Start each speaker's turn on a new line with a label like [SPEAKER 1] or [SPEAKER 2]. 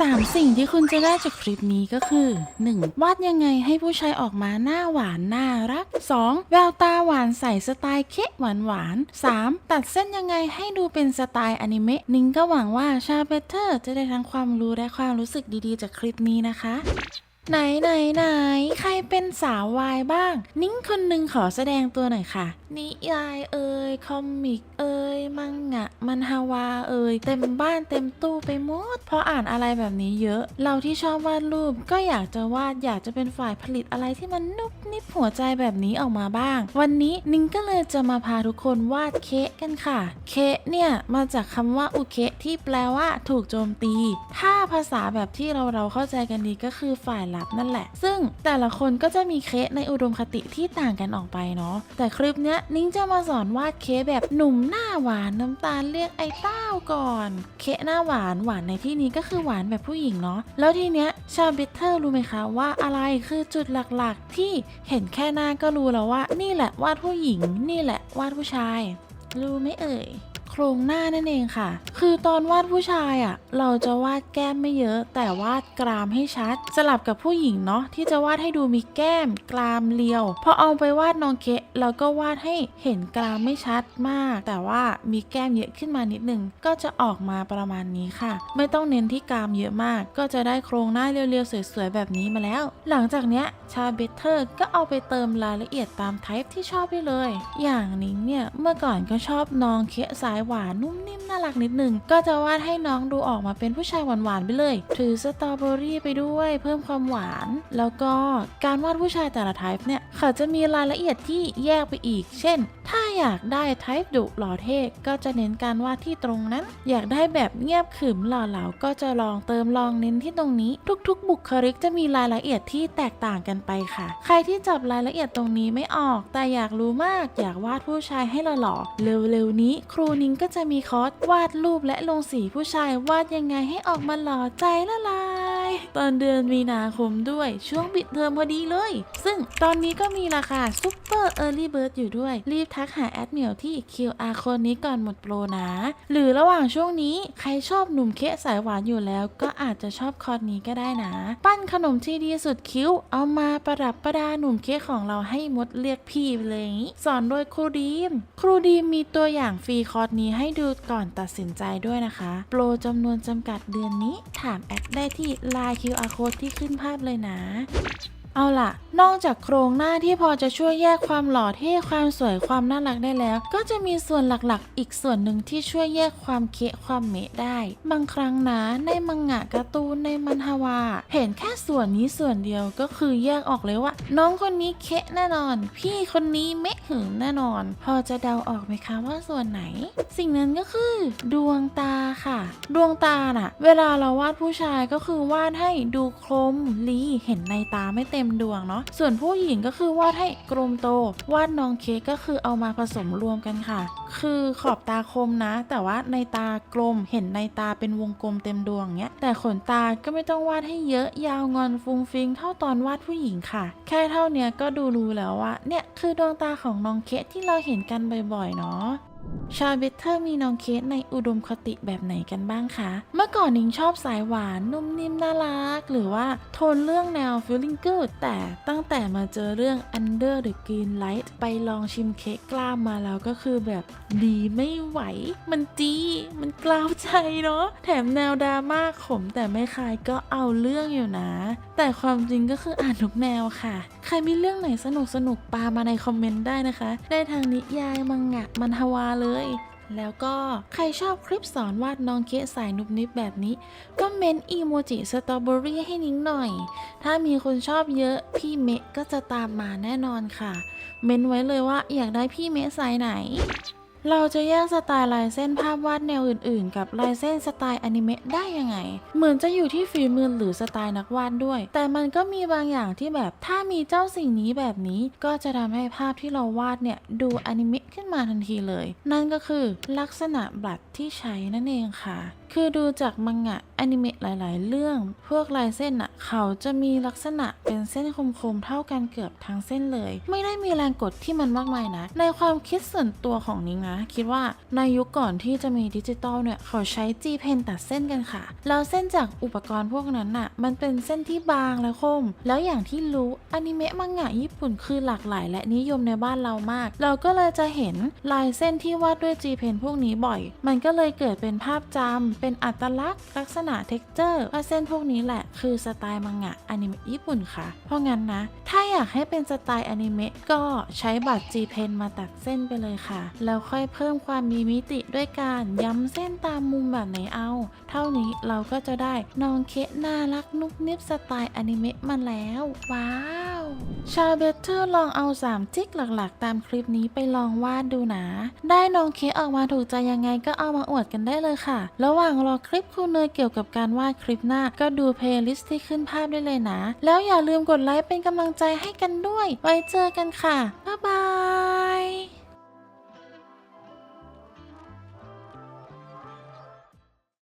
[SPEAKER 1] 3 สิ่งที่คุณจะได้จากคลิปนี้ก็คือ 1. วาดยังไงให้ผู้ชายออกมาหน้าหวานน่ารัก 2. แววตาหวานใสสไตล์เคะหวานหวาน 3. ตัดเส้นยังไงให้ดูเป็นสไตล์อนิเมะนิงก็หวังว่าชาเบเตอร์จะได้ทั้งความรู้และความรู้สึกดีๆ จากคลิปนี้นะคะ ไหนไหนไหนใครเป็นสาววายบ้าง นิ้งคนหนึ่งขอแสดงตัวหน่อยค่ะ นิยายเอ่ยคอมิกเอ่ยมังงะ มันฮาวาเอ่ยเต็มบ้านเต็มตู้ไปหมดเพราะอ่านอะไรแบบนี้เยอะ เราที่ชอบวาดรูปก็อยากจะวาดอยากจะเป็นฝ่ายผลิตอะไรที่มันนุบนิบหัวใจแบบนี้ออกมาบ้าง วันนี้นิ้งก็เลยจะมาพาทุกคนวาดเคะกันค่ะ เคะเนี่ยมาจากคำว่าอุเคะที่แปลว่าถูกโจมตี ถ้าภาษาแบบที่เราเราเข้าใจกันดีก็คือฝ่ายลับนั่นแหละ ซึ่งแต่ละคนก็จะมีเคะในอุดมคติที่ต่างกันออกไปเนาะแต่คลิปเนี้ยนิ้งจะมาสอนวาดเคะแบบหนุ่มหน้าหวานน้ำตาลเรียกไอ้เต้าก่อน เคะหน้าหวานหวานในที่นี้ก็คือหวานแบบผู้หญิงเนาะแล้วทีเนี้ยชาวบิทเทอร์รู้ไหมคะว่าอะไรคือจุดหลักๆ ที่เห็นแค่หน้าก็รู้แล้วว่า นี่แหละวาดผู้หญิง นี่แหละวาดผู้ชาย รู้ไหมเอ่ย โครงหน้านั่นเองค่ะ คือตอนวาดผู้ชายอะ่ะ เราจะวาดแก้มไม่เยอะ แต่วาดกรามให้ชัด สลับกับผู้หญิงเนาะที่จะวาดให้ดูมีแก้ม กรามเรียว พอเอาไปวาดน้องเคะเราก็วาดให้เห็นกรามไม่ชัดมาก แต่ว่ามีแก้มเยอะขึ้นมานิดนึงก็จะออกมาประมาณนี้ค่ะ ไม่ต้องเน้นที่กรามเยอะมาก ก็จะได้โครงหน้าเรียวๆสวยๆแบบนี้มาแล้ว หลังจากเนี้ยชาเบเทอร์ก็เอาไปเติมรายละเอียดตามไทป์ที่ชอบได้เลย อย่างนิ้งเนี่ยเมื่อก่อนก็ชอบน้องเคะสายหวานนุ่มนิ่มน่ารักนิดนึง ก็จะวาดให้น้องดูออกมาเป็นผู้ชายหวานๆไปเลย ถือสตรอเบอรี่ไปด้วยเพิ่มความหวาน แล้วก็การวาดผู้ชายแต่ละไทป์เนี่ยเขาจะมีรายละเอียดที่แยกไปอีก เช่น ถ้าอยากได้ไทป์ดุหล่อเท่ก็จะเน้นการวาดที่ตรงนั้น อยากได้แบบเงียบขึมหล่อเหลาก็จะลองเติมลองเน้นที่ตรงนี้ ทุกๆ บุคลิกจะมีรายละเอียดที่แตกต่างกันไปค่ะ ใครที่จับรายละเอียดตรงนี้ไม่ออก แต่อยากรู้มากอยากวาดผู้ชายให้หล่อๆเร็วๆนี้ ครูนิ้งก็จะมีคอร์สวาดรูปและลงสีผู้ชายวาดยังไงให้ออกมาหล่อใจละลาย ตอนเดือนมีนาคมด้วยช่วงปิดเทอมพอดีเลย ซึ่งตอนนี้ก็มีราคาซุปเปอร์เออร์ลี่เบิร์ดอยู่ด้วย รีบทักหาแอดเมียวที่ QR โค้ดนี้ก่อนหมดโปรนะ หรือระหว่างช่วงนี้ใครชอบหนุ่มเคะสายหวานอยู่แล้ว ก็อาจจะชอบคอร์สนี้ก็ได้นะ ปั้นขนมที่ดีสุดคิ้ว เอามาประดับประดาหนุ่มเค้กของเราให้มดเรียกพี่เลยสอนโดยครูดีม ครูดีมมีตัวอย่างฟรีคอร์สนี้ให้ดูก่อนตัดสินใจด้วยนะคะ โปรจำนวนจำกัดเดือนนี้ถามแอดได้ที่ Line QR Code ที่ขึ้นภาพเลยนะ เอาล่ะ นอกจากโครงหน้าที่พอจะช่วยแยกความหล่อเท่ความสวยความน่ารักได้แล้ว ก็จะมีส่วนหลักๆ อีกส่วนหนึ่งที่ช่วยแยกความเคะความเมะได้ บางครั้งนะในมังงะการ์ตูนในมันฮาวา เห็นแค่ส่วนนี้ส่วนเดียวก็คือแยกออกเลยว่า น้องคนนี้เคะแน่นอน พี่คนนี้เมะหึงแน่นอน พอจะเดาออกไหมคะว่าส่วนไหน สิ่งนั้นก็คือ ดวงตาค่ะ ดวงตาน่ะ เวลาเราวาดผู้ชายก็คือวาดให้ดูคมลีเห็นในตาไม่เต็ม็มดวงเนาะส่วนผู้หญิงก็คือวาดให้กลมโต วาดน้องเค้กก็คือเอามาผสมรวมกันค่ะ คือขอบตาคมนะ แต่ว่าในตากลมเห็นในตาเป็นวงกลมเต็มดวงเนี้ยแต่ขนตาก็ไม่ต้องวาดให้เยอะยาวงอนฟุ้งฟิงเท่าตอนวาดผู้หญิงค่ะ แค่เท่าเนี้ยก็ดูรู้แล้วว่าเนี่ยคือดวงตาของน้องเค้กที่เราเห็นกันบ่อยๆเนาะ ชาเบตเตอร์มีน้องเคสในอุดมคติแบบไหนกันบ้างคะ เมื่อก่อนนิงชอบสายหวานนุ่มนิ่มน่ารัก หรือว่าโทนเรื่องแนว feeling good แต่ตั้งแต่มาเจอเรื่อง under the green light ไปลองชิมเค้กกล้ามมาแล้วก็คือแบบดีไม่ไหว มันจีมันกล้าวใจเนาะ แถมแนวดราม่าขมแต่ไม่คลายก็เอาเรื่องอยู่นะ แต่ความจริงก็คืออ่านทุกแนวค่ะ ใครมีเรื่องไหนสนุกสนุกๆปามาในคอมเมนต์ได้นะคะ ได้ทางนิยายมังงะมันฮวาเลย แล้วก็ใครชอบคลิปสอนวาดน้องเคะสายนุบนิบแบบนี้ ก็เมนอีโมจิสตรอเบอรี่ให้นิ้งหน่อย ถ้ามีคนชอบเยอะพี่เมะก็จะตามมาแน่นอนค่ะ เมนไว้เลยว่าอยากได้พี่เมะสายไหน เราจะแยกสไตล์ลายเส้นภาพวาดแนวอื่นๆ กับลายเส้นสไตล์อนิเมะได้ยังไง เหมือนจะอยู่ที่ฝีมือหรือสไตล์นักวาดด้วย แต่มันก็มีบางอย่างที่แบบถ้ามีเจ้าสิ่งนี้แบบนี้ก็จะทำให้ภาพที่เราวาดเนี่ยดูอนิเมะขึ้นมาทันทีเลย นั่นก็คือลักษณะบลัดที่ใช้นั่นเองค่ะ คือดูจากมังงะอนิเมะหลาย ๆ เรื่อง พวกลายเส้นอะเขาจะมีลักษณะเป็นเส้นคมๆเท่ากันเกือบทั้งเส้นเลย ไม่ได้มีแรงกดที่มันมากมายนะในความคิดส่วนตัวของนิ้งนะคิดว่าในยุคก่อนที่จะมีดิจิตอลเนี่ยเขาใช้ G Pen ตัดเส้นกันค่ะ แล้วเส้นจากอุปกรณ์พวกนั้นน่ะมันเป็นเส้นที่บางและคม แล้วอย่างที่รู้อนิเมะมังงะญี่ปุ่นคือหลากหลาย และนิยมในบ้านเรามาก เราก็เลยจะเห็นลายเส้นที่วาดด้วย G Pen พวกนี้บ่อย มันก็เลยเกิดเป็นภาพจำเป็นอัตลักษณ์ลักษณะเท็กเจอร์ว่าเส้นพวกนี้แหละคือสไตล์มังงะอนิเมะญี่ปุ่นค่ะ เพราะงั้นนะ ถ้าอยากให้เป็นสไตล์อนิเมะก็ใช้บัตร G Pen มาตัดเส้นไปเลยค่ะ แล้วค่อยเพิ่มความมีมิติด้วยการย้ำเส้นตามมุมแบบไหนเอา เท่านี้เราก็จะได้น้องเคะน่ารักนุกนิบสไตล์อนิเมะมาแล้ว ว้าว ชาวเบเตอร์ลองเอา 3 จิกหลักๆ ตามคลิปนี้ไปลองวาดดูนะ ได้น้องเคะออกมาถูกใจยังไงก็เอามาอวดกันได้เลยค่ะ ระหว่างรอคลิปครูเนยเกี่ยวกับการวาดคลิปหน้า ก็ดูเพลย์ลิสต์ที่ขึ้นภาพได้เลยนะ แล้วอย่าลืมกดไลค์เป็นกำลังใจให้กันด้วย ไว้เจอกันค่ะ บ๊ายบาย